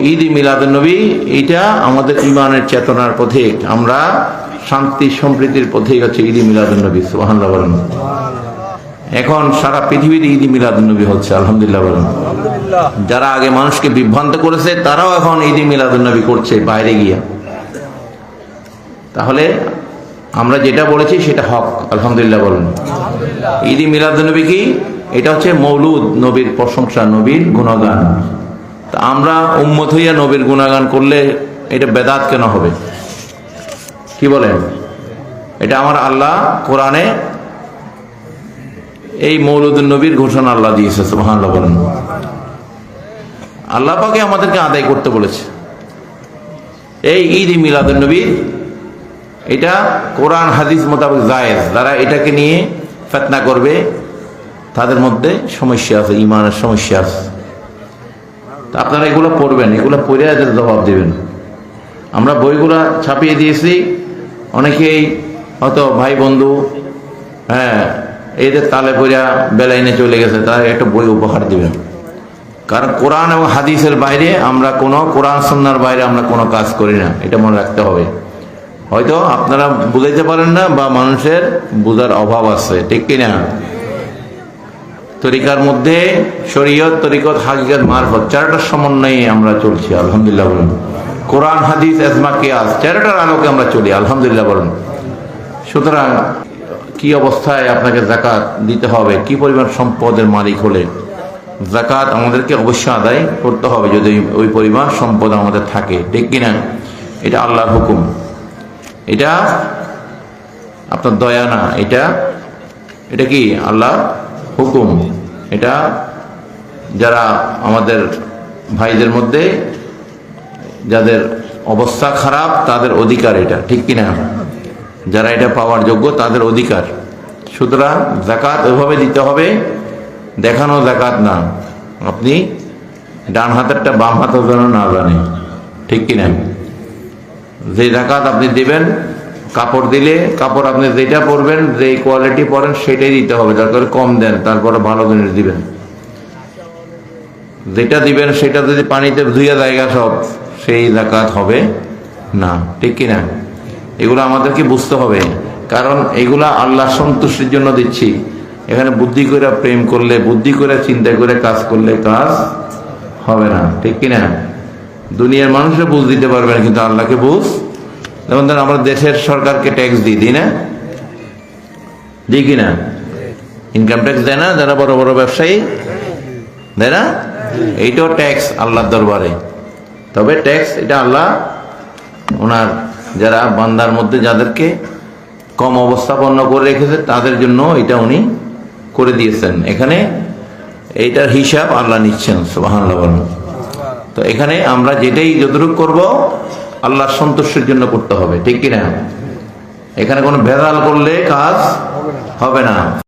ঈদ মিলাদুন্নবী এটা আমাদের ইমানের চেতনার পথে আমরা শান্তি সম্প্রীতির পথেই হচ্ছে ঈদ মিলাদুন্নবী সুবহানাল্লাহ বলেন। এখন সারা পৃথিবীতে ঈদ মিলাদুন্নবী হচ্ছে আলহামদুলিল্লাহ বলেন। যারা আগে মানুষকে বিভ্রান্ত করেছে তারাও এখন ঈদ মিলাদুন্নবী করছে বাইরে গিয়া। তাহলে আমরা যেটা বলেছি সেটা হক আলহামদুলিল্লাহ বলেন। ঈদ মিলাদুন্নবী কি? এটা হচ্ছে মৌলুদ নবীর প্রশংসা নবীর গুণগান। তা আমরা উম্মত হইয়া নবীর গুণাগান করলে এটা বেদাত কেন হবে? কি বলেন? এটা আমার আল্লাহ কোরআনে এই মৌলুদুল নবীর ঘোষণা আল্লাহ দিয়েছে, সুবহানাল্লাহ বলেন। আল্লাহ পাকে আমাদেরকে আদায় করতে বলেছে। এই ঈদ মিলাদুল নবী, এটা কোরআন, হাদিস মোতাবেক জায়েজ। যারা এটাকে নিয়ে ফেতনা করবে, তাদের মধ্যে সমস্যা আছে ইমানের সমস্যা আছে। তা আপনারা এগুলো পড়বেন, এগুলো পড়ে এদের জবাব দেবেন। আমরা বইগুলা ছাপিয়ে দিয়েছি, অনেকেই হয়তো ভাই বন্ধু হ্যাঁ এদের তালে পড়িয়া বেলাইনে চলে গেছে, তারা একটা বই উপহার দিবেন কারণ কোরআন এবং হাদিসের বাইরে আমরা কোনো কোরআন সন্ন্যার বাইরে আমরা কোনো কাজ করি না, এটা মনে রাখতে হবে। হয়তো আপনারা বুঝাইতে পারেন না বা মানুষের বোঝার অভাব আছে, ঠিক কিনা? তরিকার মধ্যে শরীয়ত, তরিকত, হাকিকত, মারফত, চারটার সমন্বয়ে আমরা চলছি, আলহামদুলিল্লাহ বলুন। কোরআন, হাদিস এজমা কিয়াস, চারটার আলোকে আমরা চলি, আলহামদুলিল্লাহ বলুন। সুতরাং কি অবস্থায় আপনাকে জাকাত দিতে হবে, কি পরিমাণ সম্পদের মালিক হলে জাকাত আমাদেরকে অবশ্যই আদায় করতে হবে, যদি ওই পরিমাণ সম্পদ আমাদের থাকে, ঠিক কিনা? এটা আল্লাহর হুকুম। এটা আপনার দয়া না, এটা এটা কি আল্লাহ হুকুম। এটা যারা আমাদের ভাইদের মধ্যে যাদের অবস্থা খারাপ, তাদের অধিকার এটা, ঠিক কিনা? যারা এটা পাওয়ার যোগ্য, তাদের অধিকার। সুতরাং জাকাত ওইভাবে দিতে হবে, দেখানো জাকাত না। আপনি ডান হাতেরটা বাম হাতের জন্য না জানে ঠিক কিনা? যে জাকাত আপনি দিবেন কাপড় দিলে, কাপড় আপনি যেটা পরবেন যে কোয়ালিটি পরেন, সেটাই দিতে হবে। দরকার কম দেন, তারপরে ভালো জিনিস দিবেন। যেটা দিবেন, সেটা যদি পানিতে ধুয়ে জায়গা সব, সেই জাকাত হবে না। ঠিক কিনা? এগুলো আমাদেরকে বুঝতে হবে। কারণ এগুলা আল্লাহ সন্তুষ্টির জন্য দিচ্ছি। এখানে বুদ্ধি করে প্রেম করলে, বুদ্ধি করে চিন্তা করে কাজ করলে কাজ হবে না। ঠিক কিনা? দুনিয়ার মানুষরা বুঝ দিতে পারবেন কিন্তু আল্লাহকে বুঝ যেমন ধরেন আমরা দেশের সরকারকে ট্যাক্স দিই দিই না? দিই কিনা ইনকাম ট্যাক্স দেয় না? যারা বড় বড় ব্যবসায়ী? দেয় না? এইটাও ট্যাক্স আল্লাহর দরবারে। তবে ট্যাক্স এটা আল্লাহ ওনার যারা বান্দার মধ্যে যাদেরকে কম অবস্থাপন্ন করে রেখেছে, তাদের জন্য এটা উনি করে দিয়েছেন। এখানে এইটার হিসাব আল্লাহ নিচ্ছেন সুবাহান তো এখানে আমরা যেটাই যতটুকু করব আল্লাহর সন্তুষ্টির জন্য করতে হবে ঠিক কিনা? এখানে কোনো ভেদাল করলে কাজ হবে না।